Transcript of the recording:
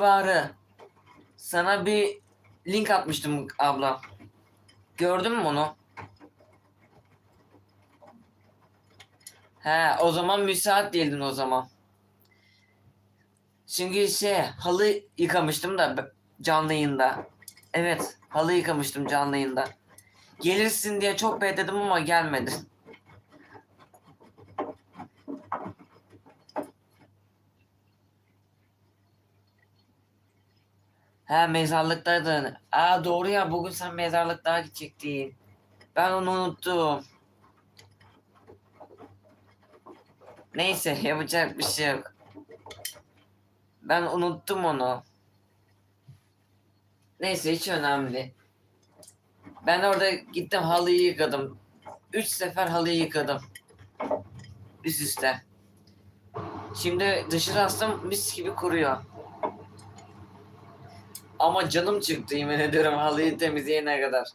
Bağrı. Sana bir link atmıştım abla. Gördün mü onu? He, o zaman müsait değildin o zaman. Çünkü şey, halı yıkamıştım da canlı yayında. Evet, halı yıkamıştım canlı yayında. Gelirsin diye çok bekledim ama gelmedin. He mezarlıktaydın. Aa doğru ya bugün sen mezarlıklara gidecektin. Ben onu unuttum. Neyse yapacak bir şey yok. Ben unuttum onu. Neyse hiç önemli. Ben orada gittim halıyı yıkadım. Üç sefer halıyı yıkadım. Üst üste. Şimdi dışarı astım mis gibi kuruyor. Ama canım çıktı yemin ediyorum halıyı temizleyene kadar.